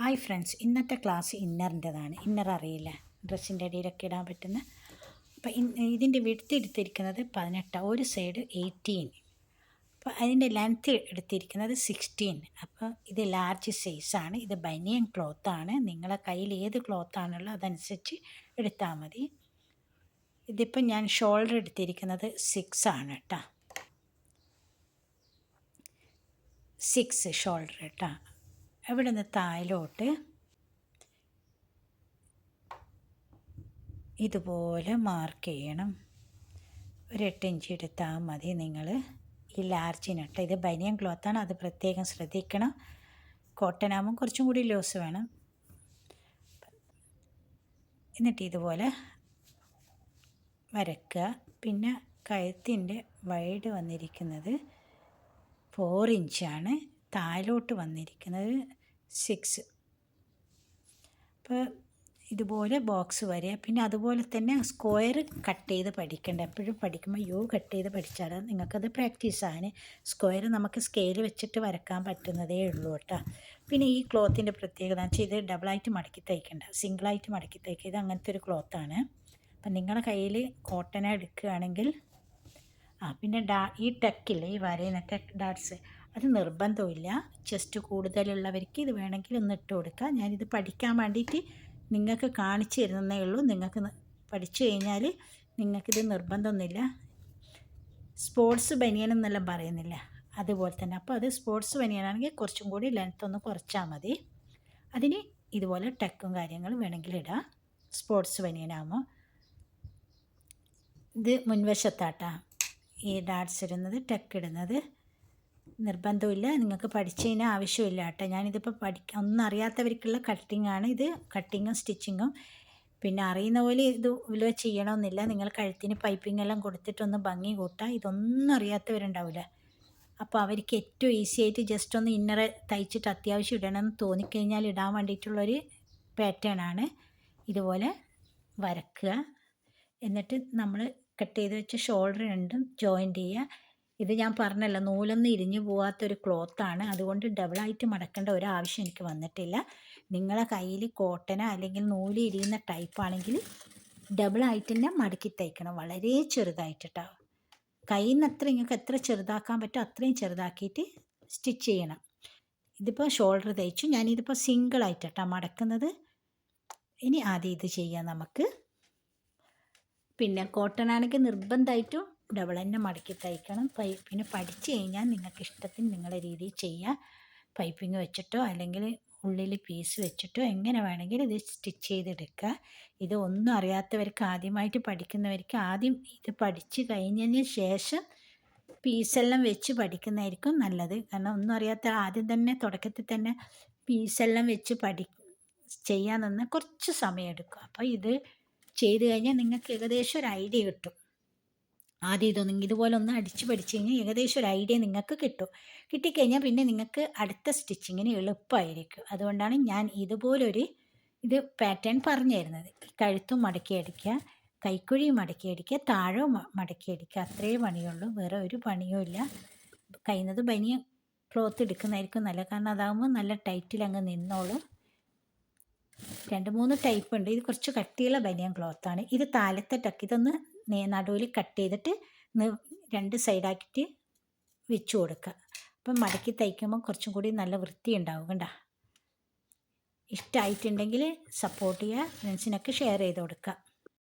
Hi friends ഇന്നത്തെ class ഇന്നറിന്റെതാണ്. Inner അറിയില്ല ഡ്രസ്സിന്റെ ഇടയിലൊക്കെ ഇടാൻ പറ്റുന്ന. അപ്പോൾ ഇതിന്റെ വിടുത്ത് എടുത്തിരിക്കുന്നത് പതിനെട്ട് ഒരു സൈഡ് എയ്റ്റീൻ. അപ്പോൾ അതിന്റെ ലെങ്ത്ത് എടുത്തിരിക്കുന്നത് സിക്സ്റ്റീൻ. അപ്പോൾ ഇത് ലാർജ് സൈസാണ്. ഇത് ബനിയൻ ക്ലോത്താണ്. നിങ്ങളെ കയ്യിൽ ഏത് ക്ലോത്താണുള്ളത് അതനുസരിച്ച് എടുത്താൽ മതി. ഇതിപ്പോൾ ഞാൻ ഷോൾഡർ എടുത്തിരിക്കുന്നത് സിക്സ് ആണ് കേട്ടോ. സിക്സ് ഷോൾഡർ കേട്ടോ. അവിടെ നിന്ന് താഴോട്ട് ഇതുപോലെ മാർക്ക് ചെയ്യണം. ഒരു എട്ട് ഇഞ്ച് എടുത്താൽ മതി നിങ്ങൾ ഈ ലാർജിനിട്ട് ഇത് ബനിയൻ ക്ലോത്താണ് അത് പ്രത്യേകം ശ്രദ്ധിക്കണം. കോട്ടൺ ആകുമ്പോൾ കുറച്ചും കൂടി ലൂസ് വേണം. എന്നിട്ട് ഇതുപോലെ വരക്കുക. പിന്നെ കഴുത്തിന്റെ വൈഡ് വന്നിരിക്കുന്നത് ഫോർ ഇഞ്ചാണ് താഴോട്ട് വന്നിരിക്കുന്നത് സിക്സ് അപ്പോൾ ഇതുപോലെ ബോക്സ് വരിക പിന്നെ അതുപോലെ തന്നെ സ്ക്വയർ കട്ട് ചെയ്ത് പഠിക്കേണ്ട. എപ്പോഴും പഠിക്കുമ്പോൾ യു കട്ട് ചെയ്ത് പഠിച്ചാൽ നിങ്ങൾക്കത് പ്രാക്ടീസാണ് സ്ക്വയർ നമുക്ക് സ്കെയിൽ വെച്ചിട്ട് വരക്കാൻ പറ്റുന്നതേ ഉള്ളൂ കേട്ടോ. പിന്നെ ഈ ക്ലോത്തിന്റെ പ്രത്യേകത വെച്ചാൽ ഇത് ഡബിളായിട്ട് മടക്കി തയ്ക്കേണ്ട. സിംഗിളായിട്ട് മടക്കി തയ്ക്കുക ഇത് അങ്ങനത്തെ ഒരു ക്ലോത്താണ് അപ്പം നിങ്ങളുടെ കയ്യിൽ കോട്ടന എടുക്കുകയാണെങ്കിൽ ആ പിന്നെ ഡാ ഈ ടെക്കില്ലേ ഈ വരയുന്ന ടെക് ഡാട്സ് അത് നിർബന്ധമില്ല ചെസ്റ്റ് കൂടുതലുള്ളവർക്ക് ഇത് വേണമെങ്കിൽ ഒന്ന് ഇട്ട് കൊടുക്കുക. ഞാനിത് പഠിക്കാൻ വേണ്ടിയിട്ട് നിങ്ങൾക്ക് കാണിച്ചു തരുന്നേ ഉള്ളൂ. നിങ്ങൾക്ക് പഠിച്ചു കഴിഞ്ഞാൽ നിങ്ങൾക്കിത് നിർബന്ധമൊന്നുമില്ല. സ്പോർട്സ് ബനിയൻ എന്നെല്ലാം പറയുന്നില്ല. അതുപോലെ തന്നെ. അപ്പോൾ അത് സ്പോർട്സ് ബനിയനാണെങ്കിൽ കുറച്ചും കൂടി ലെങ്ത്ത് ഒന്ന് കുറച്ചാൽ മതി. അതിന് ഇതുപോലെ ടെക്കും കാര്യങ്ങളും വേണമെങ്കിൽ ഇടാം. സ്പോർട്സ് ബനിയനാകുമ്പോൾ ഇത് മുൻവശത്താട്ടാ. ഈ ഡാർട്സ് ഇടുന്നത് ടെക്ക് ഇടുന്നത്. നിർബന്ധമില്ല നിങ്ങൾക്ക് പഠിച്ചു കഴിഞ്ഞാൽ ആവശ്യമില്ല കേട്ടോ. ഞാനിതിപ്പോൾ പഠിക്കാൻ ഒന്നും അറിയാത്തവർക്കുള്ള കട്ടിങ്ങാണ് ഇത്. കട്ടിങ്ങും സ്റ്റിച്ചിങ്ങും പിന്നെ അറിയുന്ന പോലെ ഇത് ഇതിൽ ചെയ്യണമെന്നില്ല നിങ്ങൾ കഴുത്തിന് പൈപ്പിംഗ് എല്ലാം കൊടുത്തിട്ടൊന്ന് ഭംഗി കൂട്ടാം. ഇതൊന്നും അറിയാത്തവരുണ്ടാവില്ല അപ്പോൾ അവർക്ക് ഏറ്റവും ഈസി ആയിട്ട് ജസ്റ്റ് ഒന്ന് ഇന്നർ തയ്ച്ചിട്ട് അത്യാവശ്യം ഇടണമെന്ന് തോന്നിക്കഴിഞ്ഞാൽ ഇടാൻ വേണ്ടിയിട്ടുള്ളൊരു പാറ്റേൺ ആണ്. ഇതുപോലെ വരക്കുക. എന്നിട്ട് നമ്മൾ കട്ട് ചെയ്ത് വെച്ച ഷോൾഡർ രണ്ടും ജോയിന്റ് ചെയ്യുക. ഇത് ഞാൻ പറഞ്ഞല്ലോ നൂലൊന്നും ഇരിഞ്ഞു പോകാത്തൊരു ക്ലോത്താണ്. അതുകൊണ്ട് ഡബിളായിട്ട് മടക്കേണ്ട ആവശ്യം എനിക്ക് വന്നിട്ടില്ല. നിങ്ങളെ കയ്യിൽ കോട്ടന അല്ലെങ്കിൽ നൂൽ ഇരിയുന്ന ടൈപ്പാണെങ്കിൽ ഡബിളായിട്ട് തന്നെ മടക്കി തയ്ക്കണം. വളരെ ചെറുതായിട്ടിട്ടോ കയ്യിൽ നിന്ന് അത്ര നിങ്ങൾക്ക് എത്ര ചെറുതാക്കാൻ പറ്റുമോ അത്രയും ചെറുതാക്കിയിട്ട് സ്റ്റിച്ച് ചെയ്യണം. ഇതിപ്പോൾ ഷോൾഡർ തയ്ച്ചു. ഞാനിതിപ്പോൾ സിംഗിളായിട്ടാണ് മടക്കുന്നത്. ഇനി ആദ്യം ഇത് ചെയ്യാം നമുക്ക്. പിന്നെ കോട്ടൺ ആണെങ്കിൽ നിർബന്ധമായിട്ടും ഡബിൾ തന്നെ മടക്കി തയ്ക്കണം. പൈ പിന്നെ പഠിച്ചു കഴിഞ്ഞാൽ നിങ്ങൾക്ക് ഇഷ്ടത്തിന് നിങ്ങളുടെ രീതിയിൽ ചെയ്യുക പൈപ്പിങ് വെച്ചിട്ടോ അല്ലെങ്കിൽ ഉള്ളിൽ പീസ് വെച്ചിട്ടോ എങ്ങനെ വേണമെങ്കിലും ഇത് സ്റ്റിച്ച് ചെയ്തെടുക്കുക. ഇത് ഒന്നും അറിയാത്തവർക്ക് ആദ്യമായിട്ട് പഠിക്കുന്നവർക്ക് ആദ്യം ഇത് പഠിച്ച് കഴിഞ്ഞതിന് ശേഷം പീസെല്ലാം വെച്ച് പഠിക്കുന്നതായിരിക്കും നല്ലത്. കാരണം ഒന്നും അറിയാത്ത ആദ്യം തന്നെ തുടക്കത്തിൽ തന്നെ പീസെല്ലാം വെച്ച് പഠി ചെയ്യാൻ നിന്ന് കുറച്ച് സമയമെടുക്കും അപ്പോൾ ഇത് ചെയ്ത് കഴിഞ്ഞാൽ നിങ്ങൾക്ക് ഏകദേശം ഒരു ഐഡിയ കിട്ടും. ആദ്യം ഇതൊന്നും ഇതുപോലെ ഒന്ന് അടിച്ച് പഠിച്ചു കഴിഞ്ഞാൽ ഏകദേശം ഒരു ഐഡിയ നിങ്ങൾക്ക് കിട്ടും. കിട്ടിക്കഴിഞ്ഞാൽ പിന്നെ നിങ്ങൾക്ക് അടുത്ത സ്റ്റിച്ചിങ്ങിന് എളുപ്പമായിരിക്കും. അതുകൊണ്ടാണ് ഞാൻ ഇതുപോലൊരു ഇത് പാറ്റേൺ പറഞ്ഞു തരുന്നത് കഴുത്തും മടക്കി അടിക്കുക കൈക്കുഴിയും മടക്കി അടിക്കുക താഴവും മടക്കി അടിക്കുക. അത്രേ പണിയുള്ളൂ. വേറെ ഒരു പണിയും ഇല്ല. കഴിയുന്നത് ബനിയ ക്ലോത്ത് എടുക്കുന്നതായിരിക്കും നല്ല കാരണം അതാകുമ്പോൾ നല്ല ടൈറ്റിൽ അങ്ങ് നിന്നോളും. രണ്ട് മൂന്ന് ടൈപ്പ് ഉണ്ട് ഇത് കുറച്ച് കട്ടിയുള്ള ബനിയൻ ക്ലോത്താണ്. ഇത് താലത്തെ ടക്ക് ഇതൊന്ന് നടുവിൽ കട്ട് ചെയ്തിട്ട് രണ്ട് സൈഡാക്കിയിട്ട് വെച്ചു കൊടുക്കുക. അപ്പം മടക്കി തയ്ക്കുമ്പോൾ കുറച്ചും കൂടി നല്ല വൃത്തി ഉണ്ടാവും കണ്ട. ഇഷ്ടമായിട്ടുണ്ടെങ്കിൽ സപ്പോർട്ട് ചെയ്യുക ഫ്രണ്ട്സിനൊക്കെ ഷെയർ ചെയ്ത് കൊടുക്കുക.